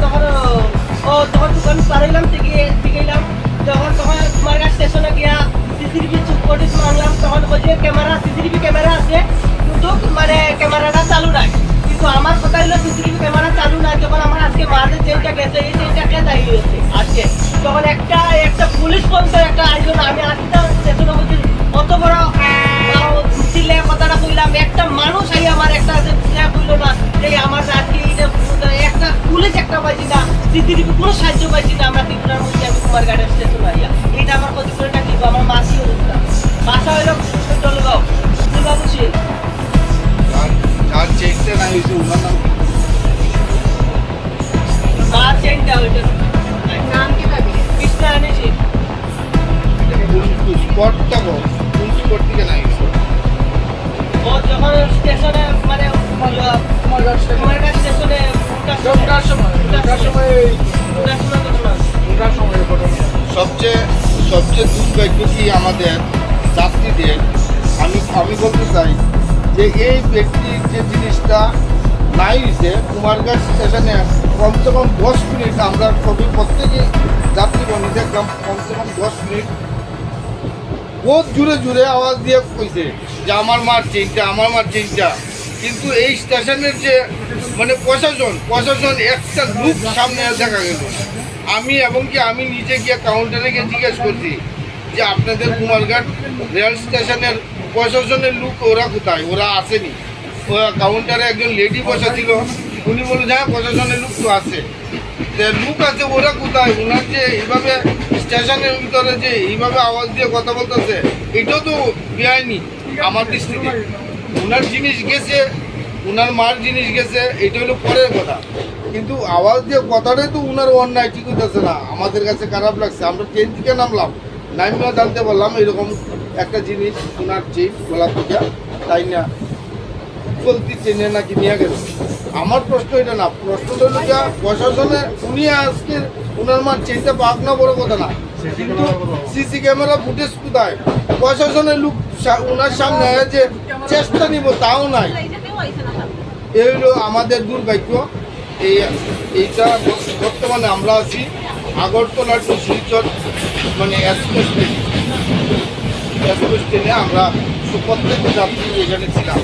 তখন, ও- তখন দোকান থেকে টিকাইলাম তখন তোমার স্টেশনে গিয়া সিসিটিভি চুপ করে মানলাম তখন বলছে ক্যামেরা, সিসিটিভি ক্যামেরা আছে, কিন্তু মানে ক্যামেরাটা চালু নাই। কিন্তু আমার কথা হলো সিসিটিভি ক্যামেরা চালু নাই, যখন আমার আজকে মাঝে চেনটা গেছে, এই চেনটা কে দায়ী আজকে? তখন একটা একটা পুলিশ পর্যন্ত একটা আইজন, আমি আজকে স্টেশনে বলছি, অত বড় কোনো সাহায্য পাইছি না আমরা ত্রিপুরার মধ্যে আমি কুমার গার্ডেন স্টেশন আইয়া এইটা আমার ক্ষতিপূরণটা কি আমার মাসি অবস্থা বাসা হইল চলগাঁও বাবু ছিল যার চেকটা নাই হয়েছে ওনার নাম? মা চেনটা হইল নাম কি ভাবি? কৃষ্ণা এনেছি কোন স্পটটা বল কোন স্পট থেকে নাই ও যখন স্টেশনে মানে কুমার স্টেশনে দশটার সময় দশটার সময়। উঠার সময়। ঘটনা দশটার সময় ঘটনা সবচেয়ে সবচেয়ে দুর্ভাগ্য কি আমাদের যাত্রীদের, আমি আমি বলতে চাই যে এই ব্যক্তির যে জিনিসটা নাই হয়েছে কুমারঘাট স্টেশনে কমসে কম দশ মিনিট আমরা সবই প্রত্যেকে যাত্রী বন্ধু দেখলাম কমসে কম দশ মিনিট বহুত জুড়ে জুড়ে আওয়াজ দিয়ে কইছে যে আমার মার চেইনটা, আমার মার চেইনটা। কিন্তু এই স্টেশনের যে মানে প্রশাসন প্রশাসন একটা লুক সামনে দেখা গেল। আমি এবং কি আমি নিজে গিয়ে কাউন্টারে গিয়ে জিজ্ঞেস করছি যে আপনাদের কুমারঘাট রেল স্টেশনের প্রশাসনের লুক ওরা কোথায়? ওরা আসেনি। ওরা কাউন্টারে একজন লেডি বসা ছিল উনি বলে হ্যাঁ প্রশাসনের লুক তো আছে। লুক আছে, ওরা কোথায়? ওনার যে এইভাবে স্টেশনের ভিতরে যে এইভাবে আওয়াজ দিয়ে কথা বলতেছে, এটাও তো বেআইনি আমার দৃষ্টিতে। ওনার জিনিস গেছে ওনার মার জিনিস গেছে, এটা হলো পরের কথা। কিন্তু আওয়াজ দিয়ে কথাটাই তো ওনার অন্যায় ঠিক হইতেছে না। আমাদের কাছে খারাপ লাগছে। আমরা ট্রেন থেকে নামলাম, নামিয়া জানতে পারলাম এরকম একটা জিনিস ওনার চেন গলা থেকে তাই না? চলতি ট্রেনে নাকি নিয়ে গেল। আমার প্রশ্ন এটা না প্রশ্নটা হলো যা প্রশাসনে উনি আজকে ওনার মার চেনটা পাক না, বড় কথা না। কিন্তু সিসি ক্যামেরা ফুটেজ কোথায়? প্রশাসনের লোক ওনার সামনে যে চেষ্টা নিব, তাও নাই। এই হলো আমাদের দুর্ভাগ্য। এই এইটা বর্তমানে আমরা আছি আগরতলা টু শিলচর মানে এক্সপ্রেস ট্রেন। এক্সপ্রেস ট্রেনে আমরা সুপ্রত্যেক যাত্রী এখানে ছিলাম।